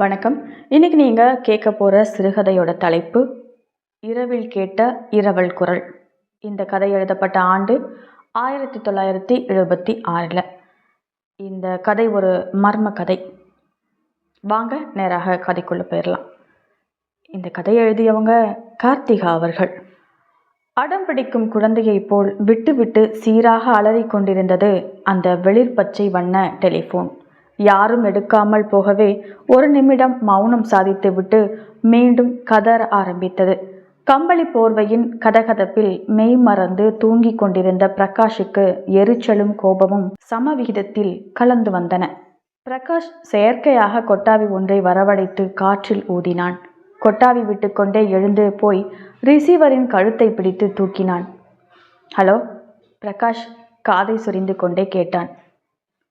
வணக்கம். இன்னைக்கு நீங்கள் கேட்க போகிற சிறுகதையோட தலைப்பு இரவில் கேட்ட இரவல் குரல். இந்த கதை எழுதப்பட்ட ஆண்டு ஆயிரத்தி தொள்ளாயிரத்தி எழுபத்தி ஆறில். இந்த கதை ஒரு மர்ம கதை. வாங்க நேராக கதைக்குள்ளே போயிடலாம் இந்த கதை எழுதியவங்க கார்த்திகா அவர்கள். அடம் பிடிக்கும் குழந்தையைப் போல் விட்டு விட்டு சீராக அலறிக் கொண்டிருந்தது அந்த வெளிர்பச்சை வண்ண டெலிஃபோன். யாரும் எடுக்காமல் போகவே ஒரு நிமிடம் மௌனம் சாதித்துவிட்டு மீண்டும் கதற ஆரம்பித்தது. கம்பளி போர்வையின் கதகதப்பில் மெய் மறந்து தூங்கிக் கொண்டிருந்த பிரகாஷுக்கு எரிச்சலும் கோபமும் சமவிகிதத்தில் கலந்து வந்தன. பிரகாஷ் செயற்கையாக கொட்டாவி ஒன்றை வரவழைத்து காற்றில் ஊதினான். கொட்டாவி விட்டுக்கொண்டே எழுந்து போய் ரிசீவரின் கழுத்தை பிடித்து தூக்கினான். ஹலோ? பிரகாஷ் காதை சொரிந்து கொண்டே கேட்டான்.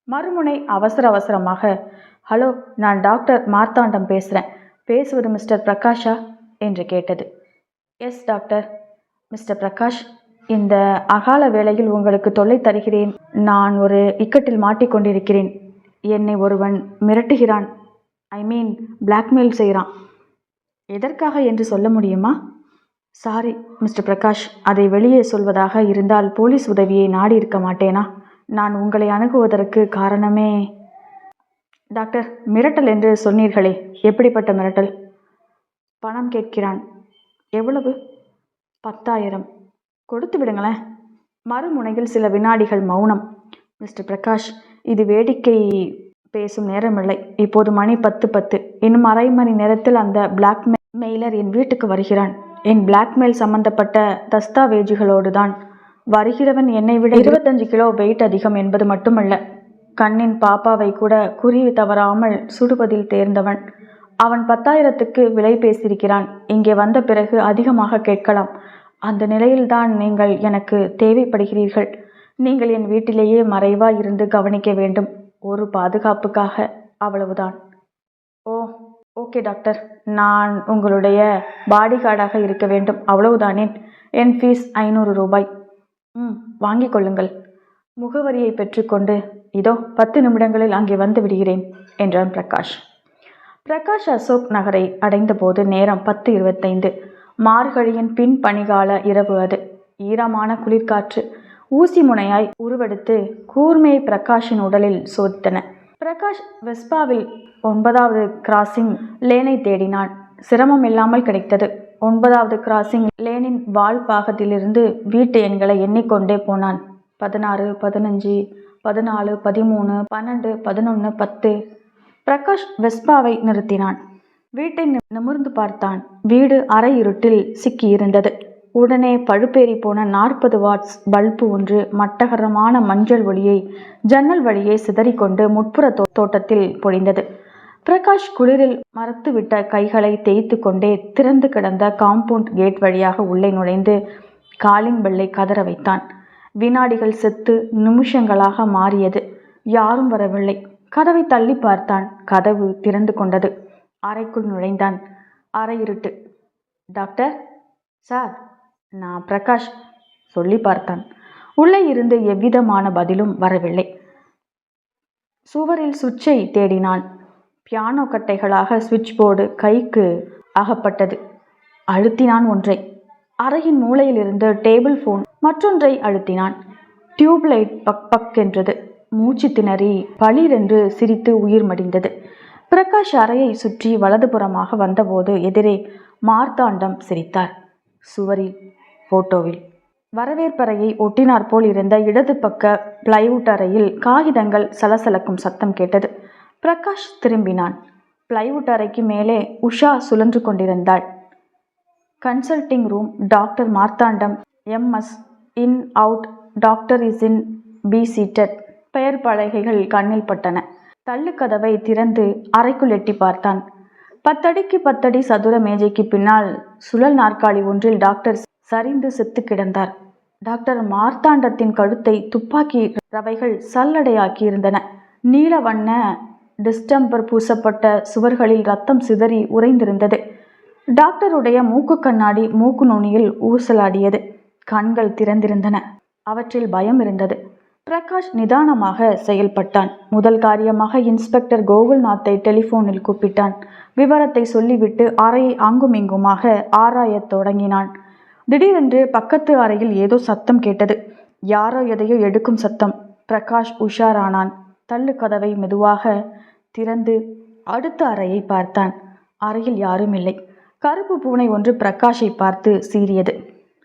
மறுமுனை அவசர அவசரமாக ஹலோ நான் டாக்டர் மார்த்தாண்டம் பேசுகிறேன் பேசுவது மிஸ்டர் பிரகாஷா? என்று கேட்டது. Yes doctor. மிஸ்டர் பிரகாஷ் இந்த அகால வேளையில் உங்களுக்கு தொல்லை தருகிறேன். நான் ஒரு இக்கட்டில் மாட்டிக்கொண்டிருக்கிறேன் என்னை ஒருவன் மிரட்டுகிறான். ஐ மீன் பிளாக்மெயில் செய்கிறான். எதற்காக என்று சொல்ல முடியுமா? சாரி மிஸ்டர் பிரகாஷ் அதை வெளியே சொல்வதாக இருந்தால் போலீஸ் உதவியை நாடி இருக்க மாட்டேனா? நான் உங்களை அணுகுவதற்கு காரணமே. டாக்டர் மிரட்டல் என்று சொன்னீர்களே. எப்படிப்பட்ட மிரட்டல்? பணம் கேட்கிறான். எவ்வளவு? பத்தாயிரம். கொடுத்து விடுங்களேன். மறுமுனையில் சில வினாடிகள் மௌனம். மிஸ்டர் பிரகாஷ் இது வேடிக்கை பேசும் நேரமில்லை. இப்போது மணி பத்து பத்து. இன்னும் அரை மணி நேரத்தில் அந்த பிளாக் மெயிலர் என் வீட்டுக்கு வருகிறான். என் பிளாக்மெயில் சம்பந்தப்பட்ட தஸ்தாவேஜுகளோடு தான் வருகிறவன் என்னை விட இருபத்தஞ்சு கிலோ வெயிட் அதிகம் என்பது மட்டுமல்ல. கண்ணின் பாப்பாவை கூட குறி தவறாமல் சுடுவதில் தேர்ந்தவன். அவன் பத்தாயிரத்துக்கு விலை பேசியிருக்கிறான். இங்கே வந்த பிறகு அதிகமாக கேட்கலாம். அந்த நிலையில்தான் நீங்கள் எனக்கு தேவைப்படுகிறீர்கள். நீங்கள் என் வீட்டிலேயே மறைவா இருந்து கவனிக்க வேண்டும். ஒரு பாதுகாப்புக்காக. அவ்வளவுதான். Oh okay doctor. நான் உங்களுடைய பாடிகார்டாக இருக்க வேண்டும். அவ்வளவுதானே? என் ஃபீஸ் ஐநூறு ரூபாய். ம் வாங்கிக் கொள்ளுங்கள். முகவரியை பெற்றுக்கொண்டு இதோ பத்து நிமிடங்களில் அங்கே வந்து விடுகிறேன் என்றான் பிரகாஷ். பிரகாஷ் அசோக் நகரை அடைந்தபோது நேரம் பத்து இருபத்தைந்து. மார்கழியின் பின் பனிகால இரவு அது. ஈரமான குளிர்காற்று ஊசி முனையாய் உருவெடுத்து கூர்மையை பிரகாஷின் உடலில் சோதித்தன. பிரகாஷ் வெஸ்பாவில் ஒன்பதாவது கிராசிங் லேனை தேடினான். சிரமம் இல்லாமல் கிடைத்தது. ஒன்பதாவது கிராசிங். லேனின் வால் பாகத்திலிருந்து வீட்டு எண்களை எண்ணிக்கொண்டே போனான். பதினாறு பதினஞ்சு பதினாலு பதிமூணு பன்னெண்டு பதினொன்று பத்து. பிரகாஷ் வெஸ்பாவை நிறுத்தினான். வீட்டை நிமிர்ந்து பார்த்தான். வீடு அரை இருட்டில் சிக்கியிருந்தது. உடனே பழுப்பேறி போன நாற்பது வாட்ஸ் பல்பு ஒன்று மட்டகரமான மஞ்சள் ஒளியை ஜன்னல் வழியே சிதறிக்கொண்டு முட்புற தோ- தோட்டத்தில் பொழிந்தது. பிரகாஷ் குளிரில் மறத்துவிட்ட கைகளை தேய்த்து கொண்டே திறந்து கிடந்த காம்பவுண்ட் கேட் வழியாக உள்ளே நுழைந்து காலிங் பெல்லை கதற வைத்தான். வினாடிகள் செத்து நிமிஷங்களாக மாறியது. யாரும் வரவில்லை. கதவை தள்ளி பார்த்தான். கதவு திறந்து கொண்டது. அறைக்குள் நுழைந்தான். அறை இருட்டு. டாக்டர்? சார் நான் பிரகாஷ் சொல்லி பார்த்தான். உள்ளே இருந்து எவ்விதமான பதிலும் வரவில்லை. சுவரில் சுவிட்சை தேடினான். பியானோ கட்டைகளாக சுவிட்ச் போர்டு கைக்கு அகப்பட்டது. அழுத்தினான் ஒன்றை. அறையின் மூலையிலிருந்து டேபிள் ஃபோன் மற்றொன்றை அழுத்தினான். டியூப்லைட் பக் பக் என்றது. மூச்சு திணறி பளிரென்று சிரித்து உயிர் மடிந்தது. பிரகாஷ் அறையை சுற்றி வலதுபுறமாக வந்தபோது எதிரே மார்த்தாண்டம் சிரித்தார். சுவரில் போட்டோவில். வரவேற்பறையை ஒட்டினாற் போல் இருந்த இடது பக்க பிளைவுட் அறையில் காகிதங்கள் சலசலக்கும் சத்தம் கேட்டது. பிரகாஷ் திரும்பினான். பிளைவுட் அறைக்கு மேலே உஷா சுழன்று கொண்டிருந்தாள். Consulting room doctor Marthandam MS in out doctor is in be seated பெயர் பலகைகள் கண்ணில் பட்டன. தள்ளுக்கதவை திறந்து அறைக்குள் எட்டி பார்த்தான். பத்தடிக்கு பத்தடி சதுர மேஜைக்கு பின்னால் சுழல் நாற்காலி ஒன்றில் டாக்டர் சரிந்து செத்து கிடந்தார். டாக்டர் மார்த்தாண்டத்தின் கழுத்தை துப்பாக்கி ரவைகள் சல்லடையாக்கி இருந்தன நீல வண்ண டிஸ்டம்பர் பூசப்பட்ட சுவர்களில் ரத்தம் சிதறி உறைந்திருந்தது. டாக்டருடைய மூக்கு கண்ணாடி மூக்கு நுனியில் ஊசலாடியது. கண்கள் திறந்திருந்தன. அவற்றில் பயம் இருந்தது. பிரகாஷ் நிதானமாக செயல்பட்டான். முதல் காரியமாக இன்ஸ்பெக்டர் கோகுல்நாத்தை டெலிபோனில் கூப்பிட்டான். விவரத்தை சொல்லிவிட்டு அறையை அங்குமிங்குமாக ஆராயத் தொடங்கினான். திடீரென்று பக்கத்து அறையில் ஏதோ சத்தம் கேட்டது. யாரோ எதையோ எடுக்கும் சத்தம். பிரகாஷ் உஷாரானான். தள்ளு கதவை மெதுவாக திறந்து அடுத்த அறையை பார்த்தான். அறையில் யாரும் இல்லை. கருப்பு பூனை ஒன்று பிரகாஷை பார்த்து சீறியது.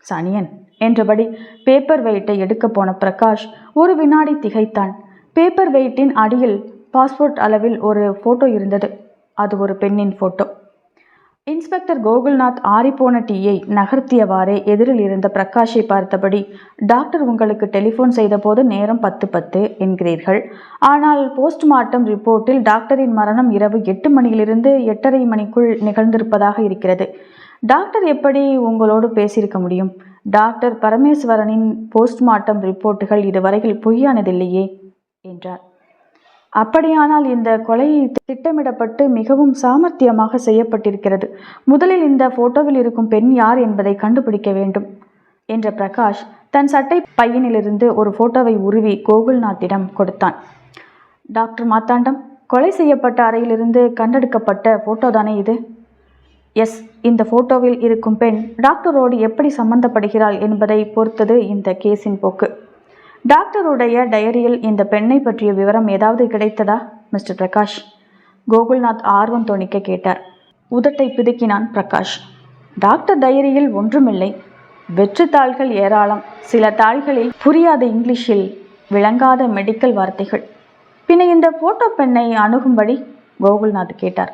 சனியன் என்றபடி பேப்பர் வெயிட்டை எடுக்கப் போன பிரகாஷ் ஒரு வினாடி திகைத்தான். பேப்பர் வெயிட்டின் அடியில் பாஸ்போர்ட் அளவில் ஒரு ஃபோட்டோ இருந்தது. அது ஒரு பெண்ணின் ஃபோட்டோ இன்ஸ்பெக்டர் கோகுல்நாத் ஆறிப்போன டீயை நகர்த்தியவாறே எதிரில் இருந்த பிரகாஷை பார்த்தபடி டாக்டர் உங்களுக்கு டெலிஃபோன் செய்தபோது நேரம் பத்து பத்து என்கிறீர்கள். ஆனால் போஸ்ட்மார்ட்டம் ரிப்போர்ட்டில் டாக்டரின் மரணம் இரவு எட்டு மணியிலிருந்து எட்டரை மணிக்குள் நிகழ்ந்திருப்பதாக இருக்கிறது. டாக்டர் எப்படி உங்களோடு பேசியிருக்க முடியும்? டாக்டர் பரமேஸ்வரனின் போஸ்ட்மார்ட்டம் ரிப்போர்ட்டுகள் இதுவரையில் பொய்யானதில்லையே என்றார். அப்படியானால் இந்த கொலை திட்டமிடப்பட்டு மிகவும் சாமர்த்தியமாக செய்யப்பட்டிருக்கிறது. முதலில் இந்த போட்டோவில் இருக்கும் பெண் யார் என்பதை கண்டுபிடிக்க வேண்டும் என்ற பிரகாஷ் தன் சட்டை பையனிலிருந்து ஒரு போட்டோவை உருவி கோகுல்நாத்திடம் கொடுத்தான். டாக்டர் மாத்தாண்டம் கொலை செய்யப்பட்ட அறையிலிருந்து கண்டெடுக்கப்பட்ட போட்டோ தானே இது? எஸ் இந்த போட்டோவில் இருக்கும் பெண் டாக்டரோடு எப்படி சம்பந்தப்படுகிறாள் என்பதை பொறுத்தது இந்த கேஸின் போக்கு. டாக்டருடைய டயரியில் இந்த பெண்ணை பற்றிய விவரம் ஏதாவது கிடைத்ததா மிஸ்டர் பிரகாஷ்? கோகுல்நாத் ஆர்வம் தோணிக்க கேட்டார். உதட்டை பிதுக்கினான் பிரகாஷ். டாக்டர் டயரியில் ஒன்றுமில்லை. வெற்று தாள்கள் ஏராளம். சில தாள்களில் புரியாத இங்கிலீஷில் விளங்காத மெடிக்கல் வார்த்தைகள். பின்ன இந்த போட்டோ பெண்ணை அணுகும்படி கோகுல்நாத் கேட்டார்.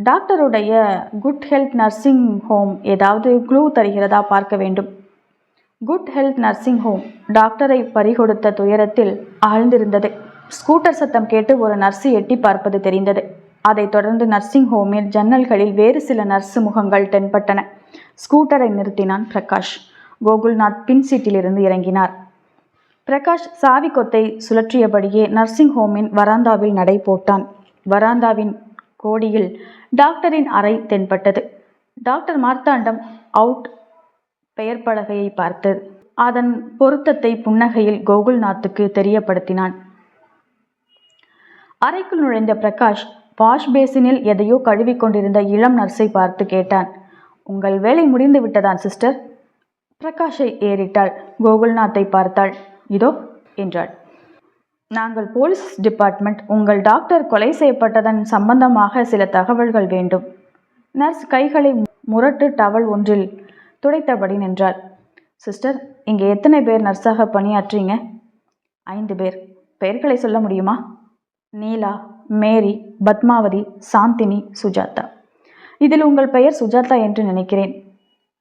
டாக்டருடைய குட் ஹெல்த் நர்சிங் ஹோம் ஏதாவது க்ளூ தருகிறதா பார்க்க வேண்டும். குட் ஹெல்த் நர்சிங் ஹோம் டாக்டரை பறிகொடுத்த துயரத்தில் ஆழ்ந்திருந்தது. ஸ்கூட்டர் சத்தம் கேட்டு ஒரு நர்ஸு எட்டி பார்ப்பது தெரிந்தது. அதைத் தொடர்ந்து நர்சிங் ஹோமில் ஜன்னல்களில் வேறு சில நர்ஸு முகங்கள் தென்பட்டன. ஸ்கூட்டரை நிறுத்தினான் பிரகாஷ். கோகுல்நாத் பின் சீட்டிலிருந்து இறங்கினார். பிரகாஷ் சாவி கொத்தை சுழற்றியபடியே நர்சிங் ஹோமின் வராந்தாவில் நடை போட்டான். வராந்தாவின் கோடியில் டாக்டரின் அறை தென்பட்டது. டாக்டர் மார்த்தாண்டம் அவுட் பெயர் பலகையை பார்த்து அதன் பொருத்தத்தை புன்னகையில் கோகுல்நாத்துக்கு தெரியப்படுத்தினான். அறைக்குள் நுழைந்த பிரகாஷ் வாஷ் பேசினில் எதையோ கழுவிக் கொண்டிருந்த இளம் நர்ஸை பார்த்து கேட்டான். உங்கள் வேலை முடிந்து விட்டதான் சிஸ்டர். பிரகாஷை ஏறிட்டாள். கோகுல்நாத்தை பார்த்தாள். இதோ என்றாள். நாங்கள் போலீஸ் டிபார்ட்மெண்ட் உங்கள் டாக்டர் கொலை செய்யப்பட்டதன் சம்பந்தமாக சில தகவல்கள் வேண்டும். நர்ஸ் கைகளை முரட்டு டவல் ஒன்றில் துடைத்தபடி நின்றாள். சிஸ்டர் இங்கே எத்தனை பேர் நர்ஸாக பணியாற்றீங்க? ஐந்து பேர். பெயர்களை சொல்ல முடியுமா? நீலா மேரி பத்மாவதி சாந்தினி சுஜாதா. இதில் உங்கள் பெயர் சுஜாதா என்று நினைக்கிறேன்.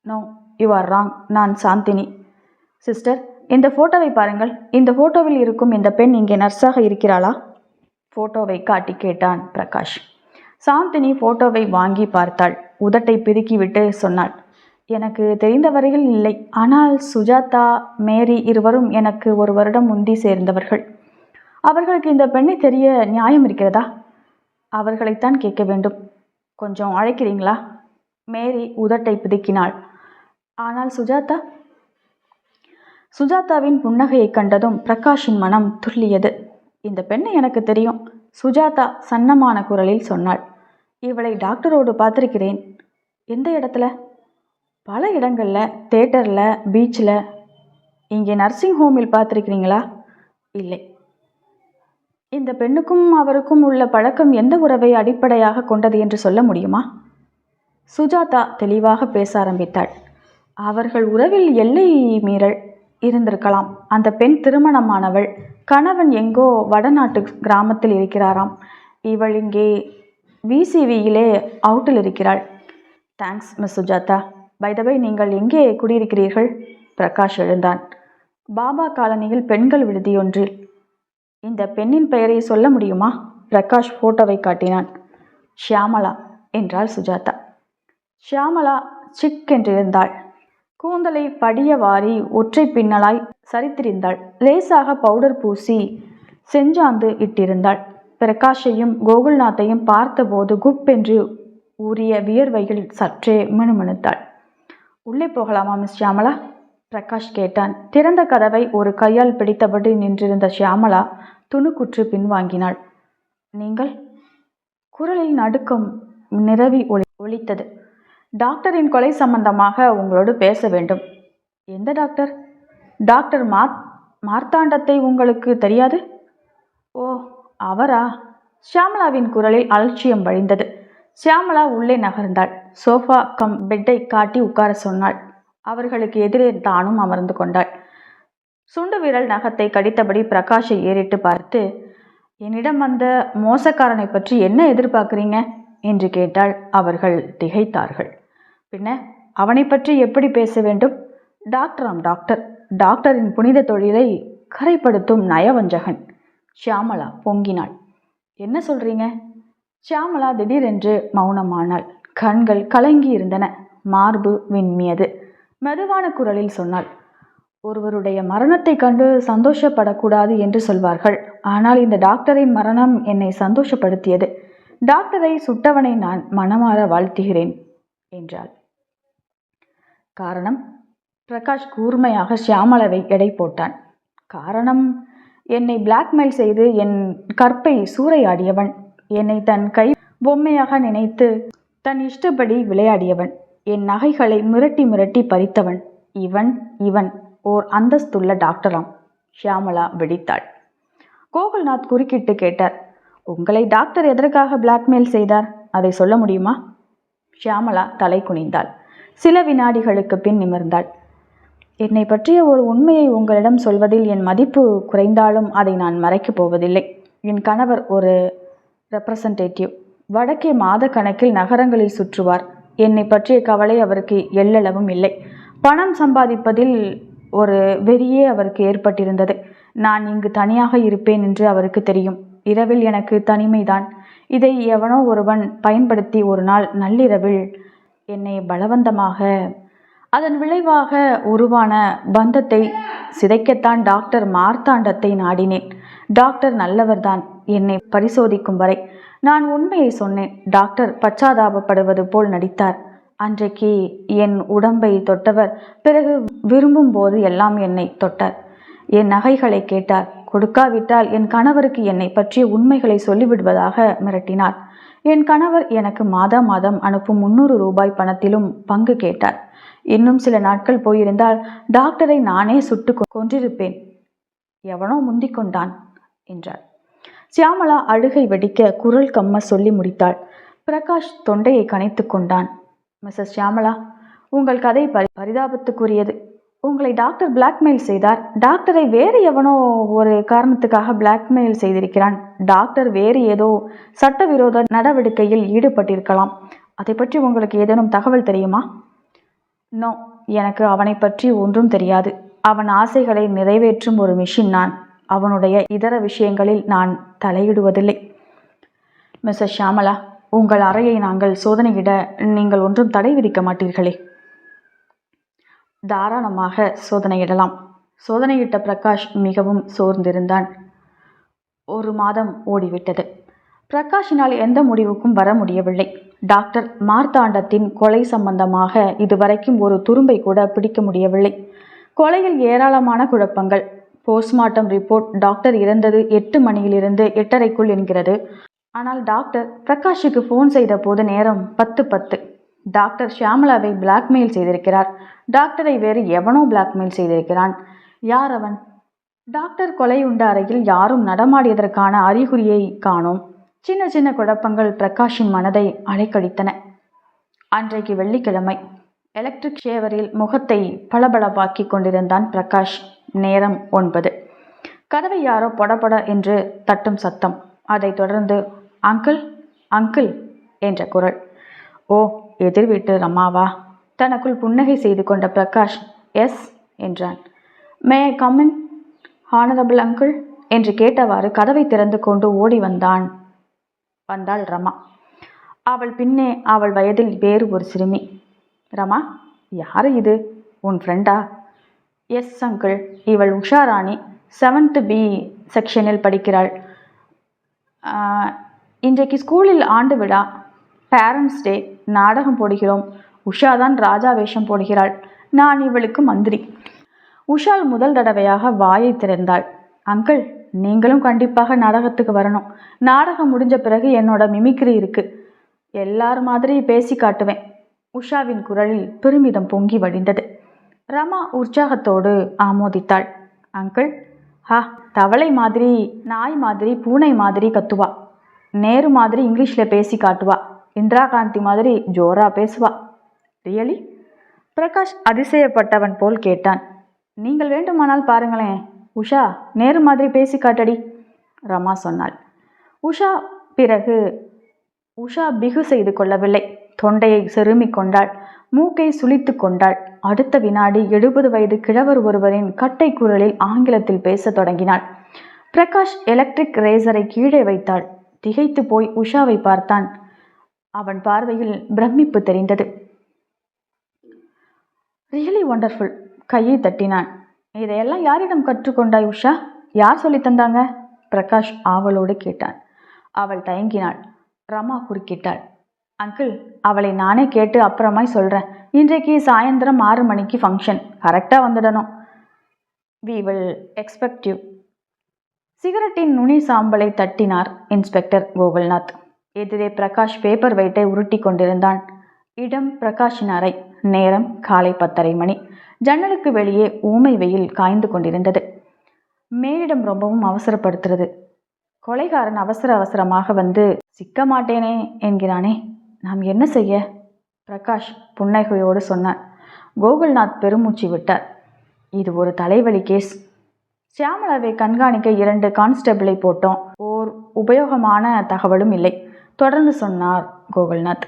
நோ யூ ஆர் ராங் நான் சாந்தினி. சிஸ்டர் இந்த ஃபோட்டோவை பாருங்கள். இந்த ஃபோட்டோவில் இருக்கும் இந்த பெண் இங்கே நர்ஸாக இருக்கிறாளா? ஃபோட்டோவை காட்டி கேட்டான் பிரகாஷ். சாந்தினி ஃபோட்டோவை வாங்கி பார்த்தாள். உதட்டை பிதுக்கிவிட்டு சொன்னாள். எனக்கு தெரிந்த வரையில் இல்லை. ஆனால் சுஜாதா மேரி இருவரும் எனக்கு ஒரு வருடம் முந்தி சேர்ந்தவர்கள். அவர்களுக்கு இந்த பெண்ணை தெரிய நியாயம் இருக்கிறதா? அவர்களைத்தான் கேட்க வேண்டும். கொஞ்சம் அழைக்கிறீங்களா? மேரி உதட்டை பிதுக்கினாள். ஆனால் சுஜாதா? சுஜாதாவின் புன்னகையை கண்டதும் பிரகாஷின் மனம் துள்ளியது. இந்த பெண்ணை எனக்கு தெரியும். சுஜாதா சன்னமான குரலில் சொன்னாள். இவளை டாக்டரோடு பார்த்திருக்கிறேன். எந்த இடத்துல? பல இடங்களில் தேட்டரில் பீச்சில் இங்கே நர்சிங் ஹோமில் பார்த்துருக்கிறீங்களா? இல்லை. இந்த பெண்ணுக்கும் அவருக்கும் உள்ள பழக்கம் எந்த உறவை அடிப்படையாக கொண்டது என்று சொல்ல முடியுமா? சுஜாதா தெளிவாக பேச ஆரம்பித்தாள். அவர்கள் உறவில் எல்லை மீறல் இருந்திருக்கலாம். அந்த பெண் திருமணமானவள். கணவன் எங்கோ வடநாட்டு கிராமத்தில் இருக்கிறாராம். இவள் இங்கே விசிவியிலே அவுட்டில் இருக்கிறாள். Thanks miss Sujatha. பைதவை நீங்கள் எங்கே குடியிருக்கிறீர்கள்? பிரகாஷ் எழுந்தான். பாபா காலனியில் பெண்கள் விடுதியொன்றில் இந்த பெண்ணின் பெயரை சொல்ல முடியுமா? பிரகாஷ் போட்டோவை காட்டினான். ஷியாமலா என்றாள் சுஜாதா. ஷியாமலா சிக் என்றிருந்தாள் கூந்தலை படிய வாரி ஒற்றை பின்னலாய் சரித்திருந்தாள். லேசாக பவுடர் பூசி செஞ்சாந்து இட்டிருந்தாள். பிரகாஷையும் கோகுல்நாத்தையும் பார்த்தபோது குப்பென்று ஊறிய வியர்வையில் சற்றே மினுமினுத்தாள். உள்ளே போகலாமா மிஸ் ஷியாமலா? பிரகாஷ் கேட்டான். திறந்த கதவை ஒரு கையால் பிடித்தபடி நின்றிருந்த ஷியாமலா துணுக்குற்று பின்வாங்கினாள். நீங்கள்? குரலில் நடுக்கம் நிரவி ஒளி ஒழித்தது டாக்டரின் கொலை சம்பந்தமாக உங்களோடு பேச வேண்டும். எந்த டாக்டர்? டாக்டர் மார் மார்த்தாண்டத்தை உங்களுக்கு தெரியாது? ஓ அவரா? ஷியாமலாவின் குரலில் அலட்சியம் வழிந்தது. சியாமலா உள்ளே நகர்ந்தாள். சோஃபா கம் பெட்டை காட்டி உட்கார சொன்னாள். அவர்களுக்கு எதிரே தானும் அமர்ந்து கொண்டாள். சுண்டு விரல் நகத்தை கடித்தபடி பிரகாஷை ஏறிட்டு பார்த்து என்னிடம் வந்த மோசக்காரனை பற்றி என்ன எதிர்பார்க்குறீங்க? என்று கேட்டால் அவர்கள் திகைத்தார்கள். பின்ன அவனை பற்றி எப்படி பேச வேண்டும்? டாக்டராம் டாக்டர். டாக்டரின் புனித தொழிலை கரைப்படுத்தும் நயவஞ்சகன். ஷியாமலா பொங்கினாள். என்ன சொல்றீங்க? ஷியாமலா திடீரென்று மௌனமானாள். கண்கள் கலங்கி இருந்தன மார்பு விண்மியது மெதுவான குரலில் சொன்னாள் ஒருவருடைய மரணத்தை கண்டு சந்தோஷப்படக்கூடாது என்று சொல்வார்கள். ஆனால் இந்த டாக்டரின் மரணம் என்னை சந்தோஷப்படுத்தியது. டாக்டரை சுட்டவனை நான் மனமாற வாழ்த்துகிறேன் என்றாள். காரணம்? பிரகாஷ் கூர்மையாக ஷியாமலாவை எடை போட்டான். காரணம்? என்னை பிளாக்மெயில் செய்து என் கற்பை சூறையாடியவன். என்னை தன் கை பொம்மையாக நினைத்து தன் இஷ்டப்படி விளையாடியவன் என் நகைகளை மிரட்டி மிரட்டி பறித்தவன் இவன் இவன் ஓர் அந்தஸ்துள்ள டாக்டராம் ஷியாமலா வெடித்தாள். கோகுல்நாத் குறுக்கிட்டு கேட்டார் உங்களை டாக்டர் எதற்காக பிளாக்மெயில் செய்தார்? அதை சொல்ல முடியுமா? ஷியாமலா தலை குனிந்தாள். சில வினாடிகளுக்கு பின் நிமிர்ந்தாள். என்னை பற்றிய ஒரு உண்மையை உங்களிடம் சொல்வதில் என் மதிப்பு குறைந்தாலும் அதை நான் மறைக்கப் போவதில்லை. என் கணவர் ஒரு ரெப்ரசன்டேட்டிவ் வடக்கே மாத கணக்கில் நகரங்களில் சுற்றுவார். என்னை பற்றிய கவலை அவருக்கு எல்லளவும் இல்லை. பணம் சம்பாதிப்பதில் ஒரு வெறியே அவருக்கு ஏற்பட்டிருந்தது. நான் இங்கு தனியாக இருப்பேன் என்று அவருக்கு தெரியும். இரவில் எனக்கு தனிமைதான். இதை எவனோ ஒருவன் பயன்படுத்தி ஒரு நாள் நள்ளிரவில் என்னை பலவந்தமாக அதன் விளைவாக உருவான பந்தத்தை சிதைக்கத்தான் டாக்டர் மார்த்தாண்டத்தை நாடினேன். டாக்டர் நல்லவர்தான். என்னை பரிசோதிக்கும் வரை நான் உண்மையை சொன்னேன். டாக்டர் பச்சாதாபப்படுவது போல் நடித்தார். அன்றைக்கு என் உடம்பை தொட்டவர் பிறகு விரும்பும் போது எல்லாம் என்னை தொட்டார். என் நகைகளை கேட்டார். கொடுக்காவிட்டால் என் கணவருக்கு என்னை பற்றிய உண்மைகளை சொல்லிவிடுவதாக மிரட்டினார். என் கணவர் எனக்கு மாதா மாதம் அனுப்பும் முன்னூறு ரூபாய் பணத்திலும் பங்கு கேட்டார். இன்னும் சில நாட்கள் போயிருந்தால் டாக்டரை நானே சுட்டு கொன்றிருப்பேன். எவனோ முந்திக் கொண்டான் என்றார். சியாமலா அழுகை வெடிக்க குரல் கம்ம சொல்லி முடித்தாள். பிரகாஷ் தொண்டையை கனைத்து கொண்டான். மிஸ்ஸஸ் சியாமலா உங்கள் கதை பரி பரிதாபத்துக்குரியது. உங்களை டாக்டர் பிளாக்மெயில் செய்தார். டாக்டரை வேறு எவனோ ஒரு காரணத்துக்காக பிளாக்மெயில் செய்திருக்கிறான். டாக்டர் வேறு ஏதோ சட்டவிரோத நடவடிக்கையில் ஈடுபட்டிருக்கலாம். அதை பற்றி உங்களுக்கு ஏதேனும் தகவல் தெரியுமா? நோ எனக்கு அவனை பற்றி ஒன்றும் தெரியாது. அவன் ஆசைகளை நிறைவேற்றும் ஒரு மிஷின் நான். அவனுடைய இதர விஷயங்களில் நான் தலையிடுவதில்லை. மிஸ்ஸஸ் ஷியாமலா உங்கள் அறையை நாங்கள் சோதனையிட நீங்கள் ஒன்றும் தடை விதிக்க மாட்டீர்களே. தாராளமாக சோதனையிடலாம். சோதனையிட்ட பிரகாஷ் மிகவும் சோர்ந்திருந்தான். ஒரு மாதம் ஓடிவிட்டது. பிரகாஷினால் எந்த முடிவுக்கும் வர முடியவில்லை. டாக்டர் மார்த்தாண்டத்தின் கொலை சம்பந்தமாக இதுவரைக்கும் ஒரு துரும்பை கூட பிடிக்க முடியவில்லை. கொலையில் ஏராளமான குழப்பங்கள். போஸ்ட்மார்ட்டம் ரிப்போர்ட் டாக்டர் இறந்தது எட்டு மணியிலிருந்து எட்டரைக்குள் என்கிறது. ஆனால் டாக்டர் பிரகாஷுக்கு ஃபோன் செய்த போது நேரம் பத்து பத்து. டாக்டர் ஷியாமலாவை பிளாக்மெயில் செய்திருக்கிறார். டாக்டரை வேறு எவனோ பிளாக்மெயில் செய்திருக்கிறான். யார் அவன்? டாக்டர் கொலை உண்ட அறையில் யாரும் நடமாடியதற்கான அறிகுறியை காணோம். சின்ன சின்ன குழப்பங்கள் பிரகாஷின் மனதை அலைக்கழித்தன. அன்றைக்கு வெள்ளிக்கிழமை. எலக்ட்ரிக் ஷேவரில் முகத்தை பளபளப்பாக்கி கொண்டிருந்தான் பிரகாஷ். நேரம் ஒன்பது. கதவை யாரோ பொடபொட என்று தட்டும் சத்தம். அதைத் தொடர்ந்து அங்கிள் அங்கிள் என்ற குரல். ஓ எதிர் வீட்டு ரமாவா தனக்குள் புன்னகை செய்து கொண்ட பிரகாஷ் எஸ் என்றான். May I come in honourable uncle என்று கேட்டவாறு கதவை திறந்து கொண்டு ஓடி வந்தான் வந்தாள் ரமா. அவள் பின்னே அவள் வயதில் வேறு ஒரு சிறுமி. ரமா யார் இது? உன் ஃப்ரெண்டா எஸ் அங்கிள். இவள் உஷாராணி செவன்த்து பி செக்ஷனில் படிக்கிறாள். இன்றைக்கு ஸ்கூலில் ஆண்டு விழா. பேரண்ட்ஸ் டே நாடகம் போடுகிறோம். உஷா தான் ராஜா வேஷம் போடுகிறாள். நான் இவளுக்கு மந்திரி. உஷால் முதல் தடவையாக வாயை திறந்தாள். அங்கிள் நீங்களும் கண்டிப்பாக நாடகத்துக்கு வரணும். நாடகம் முடிஞ்ச பிறகு என்னோட மிமிக்ரி இருக்கு. எல்லார் மாதிரி பேசி காட்டுவேன். உஷாவின் குரலில் பெருமிதம் பொங்கி வழிந்தது. ரமா உற்சாகத்தோடு ஆமோதித்தாள். அங்கிள் ஹா தவளை மாதிரி நாய் மாதிரி பூனை மாதிரி கத்துவா. நேரு மாதிரி இங்கிலீஷில் பேசி காட்டுவா. இந்திரா காந்தி மாதிரி ஜோரா பேசுவா. ரியலி? பிரகாஷ் அதிசயப்பட்டவன் போல் கேட்டான். நீங்கள் வேண்டுமானால் பாருங்களேன் உஷா நேரு மாதிரி பேசி காட்டடி. ரமா சொன்னாள். உஷா பிறகு உஷா பிகு செய்து கொள்ளவில்லை. தொண்டையை செருமிக் கொண்டாள். மூக்கை சுளித்து கொண்டாள். அடுத்த வினாடி எழுபது வயது கிழவர் ஒருவரின் கட்டை குரலில் ஆங்கிலத்தில் பேசத் தொடங்கினாள். பிரகாஷ் எலக்ட்ரிக் ரேசரை கீழே வைத்தாள். திகைத்து போய் உஷாவை பார்த்தான். அவன் பார்வையில் பிரமிப்பு தெரிந்தது. ரியலி ஒண்டர்ஃபுல் கையை தட்டினான். இதையெல்லாம் யாரிடம் கற்றுக்கொண்டாய் உஷா? யார் சொல்லித் தந்தாங்க? பிரகாஷ் ஆவலோடு கேட்டான். அவள் தயங்கினாள். ரமா குறுக்கிட்டாள். அங்கிள் அவளை நானே கேட்டு அப்புறமாய் சொல்கிறேன் இன்றைக்கு சாயந்தரம் ஆறு மணிக்கு ஃபங்க்ஷன் கரெக்டாக வந்துடணும். வி வில் எக்ஸ்பெக்ட் யூ சிகரெட்டின் நுனி சாம்பலை தட்டினார் இன்ஸ்பெக்டர் கோகுல்நாத். எதிரே பிரகாஷ் பேப்பர் வெயிட்டை உருட்டி கொண்டிருந்தான். இடம் பிரகாஷின் அறை நேரம் காலை பத்தரை மணி. ஜன்னலுக்கு வெளியே ஊமை வெயில் காய்ந்து கொண்டிருந்தது. மேலிடம் ரொம்பவும் அவசரப்படுத்துறது. கொலைகாரன் அவசர அவசரமாக வந்து சிக்க மாட்டேனே என்கிறானே. நாம் என்ன செய்ய? பிரகாஷ் புன்னகையோடு சொன்னான். கோகுல்நாத் பெருமூச்சு விட்டார். இது ஒரு தலைவலி கேஸ் சியாமலாவை கண்காணிக்க இரண்டு கான்ஸ்டபிளை போட்டோம். ஓர் உபயோகமான தகவலும் இல்லை. தொடர்ந்து சொன்னார் கோகுல்நாத்.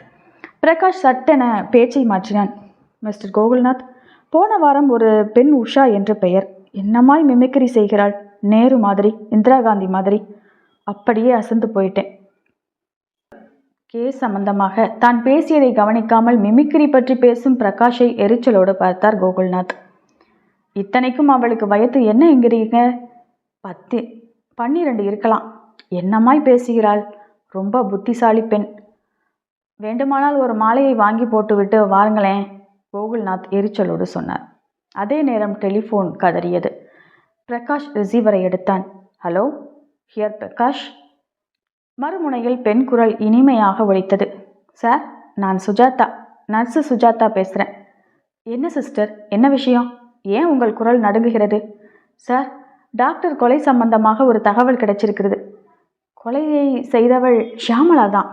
பிரகாஷ் சட்டென பேச்சை மாற்றினான். மிஸ்டர் கோகுல்நாத் போன வாரம் ஒரு பெண் உஷா என்ற பெயர். என்னமாய் மிமிக்ரி செய்கிறாள்? நேரு மாதிரி இந்திரா காந்தி மாதிரி. அப்படியே அசந்து போயிட்டேன். கேஸ் சம்பந்தமாக தான் பேசியதை கவனிக்காமல் மிமிக்ரி பற்றி பேசும் பிரகாஷை எரிச்சலோடு பார்த்தார் கோகுல்நாத். இத்தனைக்கும் அவளுக்கு வயது என்ன என்கிறீங்க? பத்து பன்னிரண்டு இருக்கலாம். என்னமாய் பேசுகிறாள்? ரொம்ப புத்திசாலி பெண். வேண்டுமானால் ஒரு மாலையை வாங்கி போட்டுவிட்டு வாருங்களேன் கோகுல்நாத் எரிச்சலோடு சொன்னார். அதே நேரம் டெலிஃபோன் கதறியது. பிரகாஷ் ரிசீவரை எடுத்தான். Hello here Prakash. மறுமுனையில் பெண் குரல் இனிமையாக ஒழித்தது சார் நான் சுஜாதா. நர்ஸு சுஜாதா பேசுகிறேன் என்ன சிஸ்டர்? என்ன விஷயம்? ஏன் உங்கள் குரல் நடுங்குகிறது? சார் டாக்டர் கொலை சம்பந்தமாக ஒரு தகவல் கிடைச்சிருக்கிறது. கொலையை செய்தவள் ஷியாமலா தான்.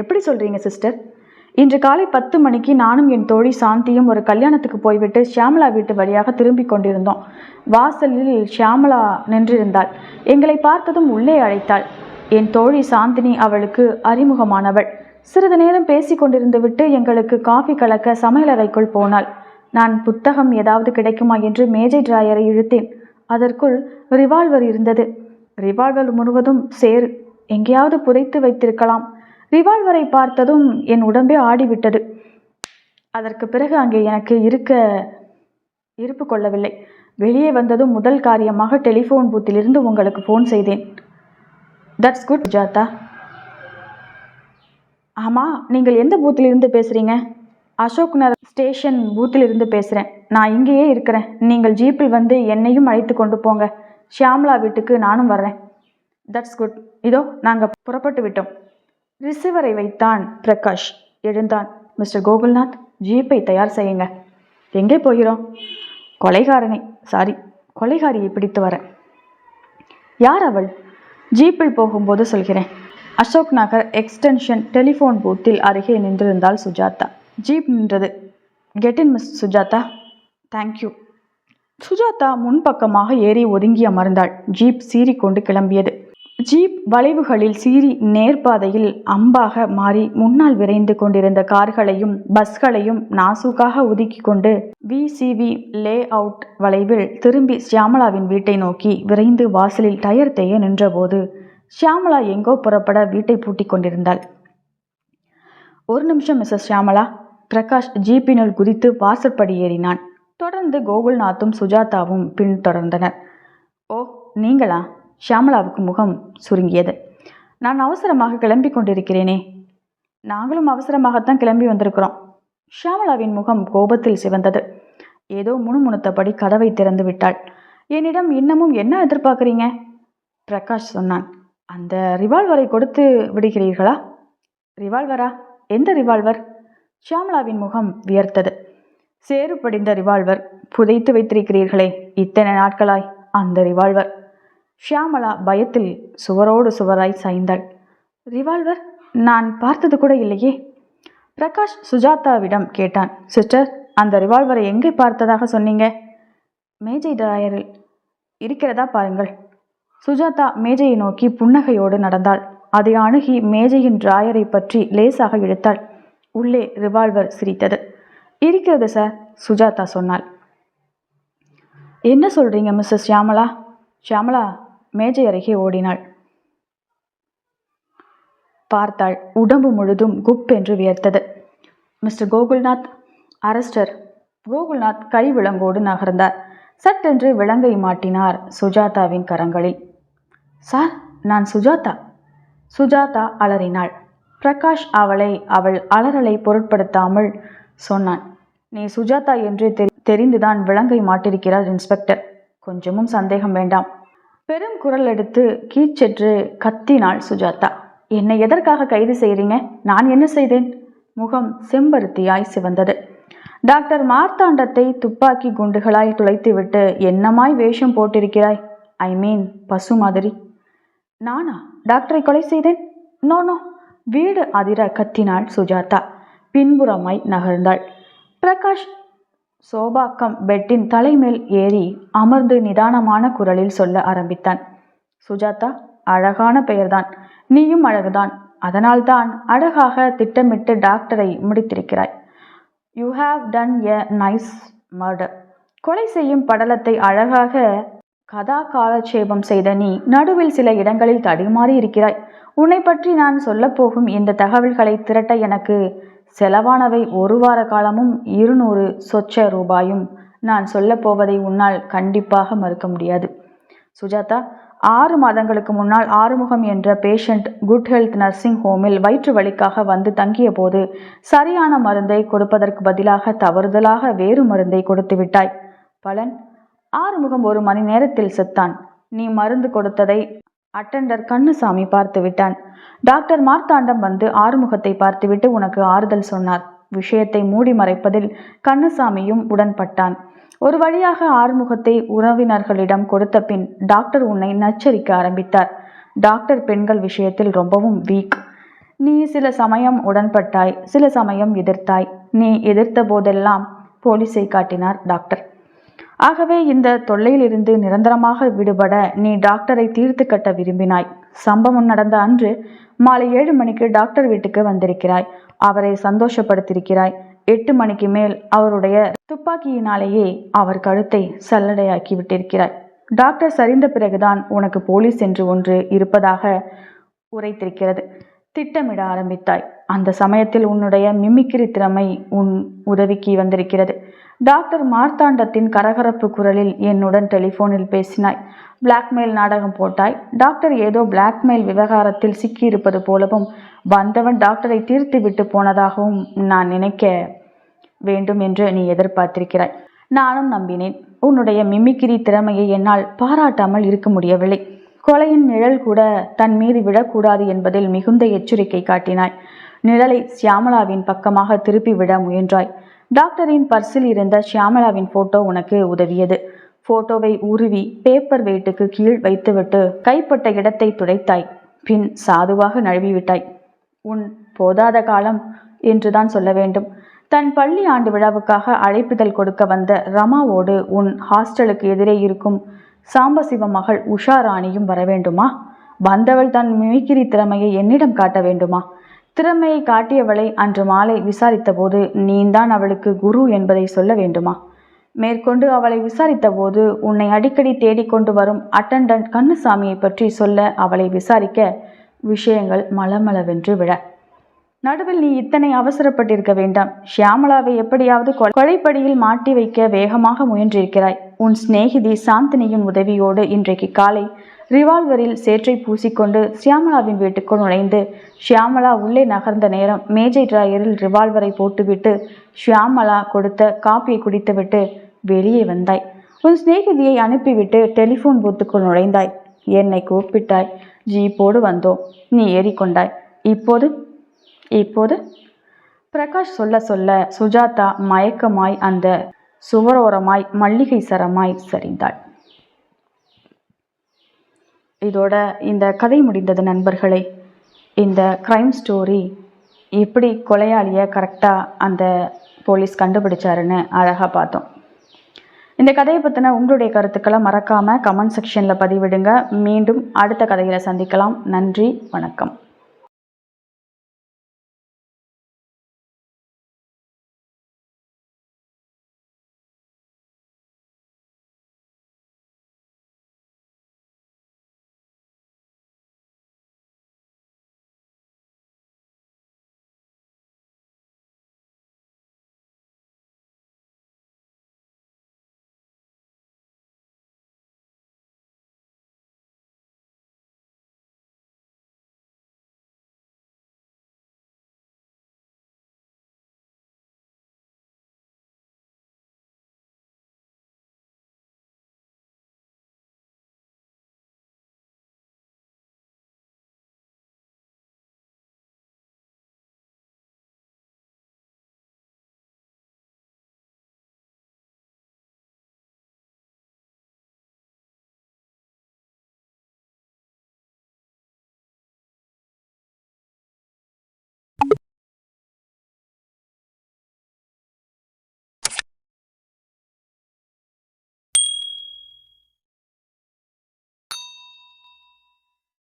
எப்படி சொல்கிறீங்க சிஸ்டர்? இன்று காலை பத்து மணிக்கு நானும் என் தோழி சாந்தியும் ஒரு கல்யாணத்துக்கு போய்விட்டு ஷியாமலா வீட்டு வழியாக திரும்பி கொண்டிருந்தோம். வாசலில் ஷியாமலா நின்றிருந்தாள். எங்களை பார்த்ததும் உள்ளே அழைத்தாள். என் தோழி சாந்தினி அவளுக்கு அறிமுகமானவள். சிறிது நேரம் பேசி கொண்டிருந்து விட்டு எங்களுக்கு காஃபி கலக்க சமையலறைக்குள் போனாள். நான் புத்தகம் ஏதாவது கிடைக்குமா என்று மேஜை டிராயரை இழுத்தேன். அதற்குள் ரிவால்வர் இருந்தது. ரிவால்வர் முழுவதும் சேறு எங்கேயாவது புதைத்து வைத்திருக்கலாம். ரிவால்வரை பார்த்ததும் என் உடம்பே ஆடிவிட்டது. அதற்கு பிறகு அங்கே எனக்கு இருக்க இருப்பு கொள்ளவில்லை. வெளியே வந்ததும் முதல் காரியமாக டெலிஃபோன் பூத்திலிருந்து உங்களுக்கு ஃபோன் செய்தேன். தட்ஸ் குட் ஜாத்தா ஆமாம் நீங்கள் எந்த பூத்திலிருந்து பேசுகிறீங்க அசோக் நகர் ஸ்டேஷன் பூத்திலிருந்து பேசுகிறேன் நான் இங்கேயே இருக்கிறேன். நீங்கள் ஜீப்பில் வந்து என்னையும் அழைத்து கொண்டு போங்க. ஷியாம்லா வீட்டுக்கு நானும் வர்றேன். தட்ஸ் குட் இதோ நாங்கள் புறப்பட்டு விட்டோம். ரிசீவரை வைத்தான் பிரகாஷ். எழுந்தான். மிஸ்டர் கோகுல்நாத் ஜீப்பை தயார் செய்யுங்க. எங்கே போகிறோம்? கொலைகாரனை சாரி கொலைகாரியை பிடித்து வரேன். யார் அவள்? ஜீப்பில் போகும்போது சொல்கிறேன். அசோக் நகர் எக்ஸ்டென்ஷன் டெலிஃபோன் பூத்தில் அருகே நின்றிருந்தாள் சுஜாதா. ஜீப் நின்றது. Get in miss Sujatha. Thank you Sujatha முன்பக்கமாக ஏறி ஒதுங்கி அமர்ந்தாள் ஜீப் சீறிக்கொண்டு கிளம்பியது. ஜீப் வளைவுகளில் சீறி நேர்பாதையில் அம்பாக மாறி முன்னால் விரைந்து கொண்டிருந்த கார்களையும் பஸ்களையும் நாசூக்காக ஒதுக்கி கொண்டு விசிவி லே அவுட் வளைவில் திரும்பி ஷியாமலாவின் வீட்டை நோக்கி விரைந்து வாசலில் டயர் தேய நின்றபோது ஷியாமலா எங்கோ புறப்பட வீட்டை பூட்டிக் கொண்டிருந்தாள். ஒரு நிமிஷம் மிஸ்ஸஸ் ஷியாமலா பிரகாஷ் ஜீப்பினுள் குதித்து வாசற்படி ஏறினான். தொடர்ந்து கோகுல்நாத்தும் சுஜாதாவும் பின்தொடர்ந்தனர். ஓ நீங்களா? ஷியாமலாவுக்கு முகம் சுருங்கியது. நான் அவசரமாக கிளம்பி கொண்டிருக்கிறேனே. நாங்களும் அவசரமாகத்தான் கிளம்பி வந்திருக்கிறோம். ஷியாமலாவின் முகம் கோபத்தில் சிவந்தது. ஏதோ முணுமுணுத்தபடி கதவை திறந்து விட்டாள். என்னிடம் இன்னமும் என்ன எதிர்பார்க்குறீங்க? பிரகாஷ் சொன்னான். அந்த ரிவால்வரை கொடுத்து விடுகிறீர்களா? ரிவால்வரா? எந்த ரிவால்வர்? ஷியாமலாவின் முகம் வியர்த்தது. சேறு படிந்த ரிவால்வர். புதைத்து வைத்திருக்கிறீர்களே. இத்தனை நாட்களாய் அந்த ரிவால்வர். ஷியாமளா பயத்தில் சுவரோடு சுவராய் சாய்ந்தாள். ரிவால்வர் நான் பார்த்தது கூட இல்லையே பிரகாஷ் சுஜாதாவிடம் கேட்டான். சிஸ்டர் அந்த ரிவால்வரை எங்கே பார்த்ததாக சொன்னீங்க? மேஜை டிராயரில் இருக்கிறதா பாருங்கள். சுஜாதா மேஜையை நோக்கி புன்னகையோடு நடந்தாள். அதை அணுகி மேஜையின் டிராயரை பற்றி லேசாக இழுத்தாள். உள்ளே ரிவால்வர் சிரித்தது. இருக்கிறது சார் சுஜாதா சொன்னாள். என்ன சொல்றீங்க மிஸ்ஸஸ் ஷியாமலா? ஷியாமலா மேஜை அருகே ஓடினாள். பார்த்தாள் உடம்பு முழுதும் குப் என்று வியர்த்தது. மிஸ்டர் கோகுல்நாத் அரஸ்டர் கோகுல்நாத் கை விலங்கோடு நகர்ந்தார். சட்டென்று விலங்கை மாட்டினார் சுஜாதாவின் கரங்களில். சார் நான் சுஜாதா. சுஜாதா அலறினாள். பிரகாஷ் அவளை அவள் அலறலை பொருட்படுத்தாமல் சொன்னான். நீ சுஜாதா என்று தெரி- தெரிந்துதான் விலங்கை மாட்டிருக்கிறார் இன்ஸ்பெக்டர். கொஞ்சமும் சந்தேகம் வேண்டாம். பெரும் குரல் எடுத்து கீச்சென்று கத்தினாள் சுஜாதா. என்னை எதற்காக கைது செய்கிறீங்க? நான் என்ன செய்தேன்? முகம் செம்பருத்தியாய் சிவந்தது. டாக்டர் மார்த்தாண்டத்தை துப்பாக்கி குண்டுகளாய் துளைத்துவிட்டு என்னமாய் வேஷம் போட்டிருக்கிறாய்? ஐ மீன் பசு மாதிரி. நானா? டாக்டரை கொலை செய்தேன்? No no. வீடு அதிர கத்தினாள் சுஜாதா. பின்புறமாய் நகர்ந்தாள். பிரகாஷ் சோபாக்கம் பெட்டின் தலைமேல் ஏறி அமர்ந்து நிதானமான குரலில் சொல்ல ஆரம்பித்தான். சுஜாதா அழகான பெயர்தான். நீயும் அழகுதான். அதனால்தான் அழகாக திட்டமிட்டு டாக்டரை முடித்திருக்கிறாய். You have done a nice murder கொலை செய்யும் படலத்தை அழகாக கதா காலட்சேபம் செய்த நீ நடுவில் சில இடங்களில் தடுமாறி இருக்கிறாய். உன்னை பற்றி நான் சொல்லப்போகும் இந்த தகவல்களை திரட்ட எனக்கு செலவானவை ஒரு வார காலமும் இருநூறு சொச்ச ரூபாயும். நான் சொல்லப்போவதை உன்னால் கண்டிப்பாக மறுக்க முடியாது. சுஜாதா ஆறு மாதங்களுக்கு முன்னால் ஆறுமுகம் என்ற பேஷண்ட் குட் ஹெல்த் நர்சிங் ஹோமில் வயிற்று வலிக்காக வந்து தங்கிய போது சரியான மருந்தை கொடுப்பதற்கு பதிலாக தவறுதலாக வேறு மருந்தை கொடுத்து விட்டாய். பலன் ஆறுமுகம் ஒரு மணி நேரத்தில் செத்தான். நீ மருந்து கொடுத்ததை அட்டெண்டர் கண்ணுசாமி பார்த்து விட்டான். டாக்டர் மார்த்தாண்டம் வந்து ஆறுமுகத்தை பார்த்துவிட்டு உனக்கு ஆறுதல் சொன்னார். விஷயத்தை மூடி மறைப்பதில் கண்ணுசாமியும் உடன்பட்டான். ஒரு வழியாக ஆறுமுகத்தை உறவினர்களிடம் கொடுத்த பின் டாக்டர் உன்னை நச்சரிக்க ஆரம்பித்தார். டாக்டர் பெண்கள் விஷயத்தில் ரொம்பவும் வீக் நீ சில சமயம் உடன்பட்டாய் சில சமயம் எதிர்த்தாய். நீ எதிர்த்த போதெல்லாம் போலீஸை காட்டினார் டாக்டர். ஆகவே இந்த தொல்லையிலிருந்து நிரந்தரமாக விடுபட நீ டாக்டரை தீர்த்து கட்ட விரும்பினாய். சம்பவம் நடந்த அன்று மாலை ஏழு மணிக்கு டாக்டர் வீட்டுக்கு வந்திருக்கிறாய். அவரை சந்தோஷப்படுத்தியிருக்கிறாய். எட்டு மணிக்கு மேல் அவருடைய துப்பாக்கியினாலேயே அவர் கழுத்தை சல்லடையாக்கி விட்டிருக்கிறாய். டாக்டர் சரிந்த பிறகுதான் உனக்கு போலீஸ் என்று ஒன்று இருப்பதாக உரைத்திருக்கிறது. திட்டமிட ஆரம்பித்தாய். அந்த சமயத்தில் உன்னுடைய மிமிக்கிரி திறமை உன் உதவிக்கு வந்திருக்கிறது. டாக்டர் மார்த்தாண்டத்தின் கரகரப்பு குரலில் என்னுடன் டெலிஃபோனில் பேசினாய். பிளாக்மெயில் நாடகம் போட்டாய். டாக்டர் ஏதோ பிளாக்மெயில் விவகாரத்தில் சிக்கியிருப்பது போலவும் வந்தவன் டாக்டரை தீர்த்து விட்டு போனதாகவும் நான் நினைக்க வேண்டும் என்று நீ எதிர்பார்த்திருக்கிறாய். நானும் நம்பினேன். உன்னுடைய மிமிக்கிரி திறமையை என்னால் பாராட்டாமல் இருக்க முடியவில்லை. கொலையின் நிழல் கூட தன் மீது விழக்கூடாது என்பதில் மிகுந்த எச்சரிக்கை காட்டினாய். நிழலை சியாமலாவின் பக்கமாக திருப்பி விட முயன்றாய். டாக்டரின் பர்சில் இருந்த சியாமலாவின் போட்டோ உனக்கு உதவியது. போட்டோவை உருவி பேப்பர் வெயிட்டுக்கு கீழ் வைத்துவிட்டு கைப்பட்ட இடத்தை துடைத்தாய். பின் சாதுவாக நழுவிவிட்டாய். உன் போதாத காலம் என்றுதான் சொல்ல வேண்டும். தன் பள்ளி ஆண்டு விழாவுக்காக அழைப்பிதழ் கொடுக்க வந்த ரமாவோடு உன் ஹாஸ்டலுக்கு எதிரே இருக்கும் சாம்பசிவ மகள் உஷா ராணியும் வர வேண்டுமா? வந்தவள் தன் மிமிக்கிரி திறமையை என்னிடம் காட்ட வேண்டுமா? திறமையை காட்டியவளை அன்று மாலை விசாரித்தபோது நீந்தான் அவளுக்கு குரு என்பதை சொல்ல வேண்டுமா? மேற்கொண்டு அவளை விசாரித்தபோது உன்னை அடிக்கடி தேடிக்கொண்டு வரும் அட்டண்டன்ட் கண்ணுசாமியை பற்றி சொல்ல அவளை விசாரிக்க விஷயங்கள் மளமளவென்று விழ. நடுவில் நீ இத்தனை அவசரப்பட்டிருக்க வேண்டாம். ஷியாமலாவை எப்படியாவது கொலைப்படியில் மாட்டி வைக்க வேகமாக முயன்றிருக்கிறாய். உன் சிநேகிதி சாந்தினியின் உதவியோடு இன்றைக்கு காலை ரிவால்வரில் சேற்றை பூசிக்கொண்டு ஷியாமலாவின் வீட்டுக்குள் நுழைந்து ஷியாமலா உள்ளே நகர்ந்த நேரம் மேஜை டிராயரில் ரிவால்வரை போட்டுவிட்டு ஷியாமலா கொடுத்த காப்பியை குடித்துவிட்டு வெளியே வந்தாய். உன் சிநேகிதியை அனுப்பிவிட்டு டெலிஃபோன் பூத்துக்குள் நுழைந்தாய். என்னை கூப்பிட்டாய். ஜீப்போடு வந்தோம். நீ ஏறிக்கொண்டாய். இப்போது இப்போது பிரகாஷ் சொல்ல சொல்ல சுஜாதா மயக்கமாய் அந்த சுவரோரமாய் மல்லிகை சரமாய் சரிந்தாள். இதோட இந்த கதை முடிந்தது நண்பர்களே. இந்த க்ரைம் ஸ்டோரி எப்படி கொலையாளியை கரெக்டாக அந்த போலீஸ் கண்டுபிடிச்சாருன்னு அழகாக பார்த்தோம். இந்த கதையை பற்றின உங்களுடைய கருத்துக்களை மறக்காமல் கமெண்ட் செக்ஷனில் பதிவிடுங்க. மீண்டும் அடுத்த கதையில் சந்திக்கலாம். நன்றி வணக்கம்.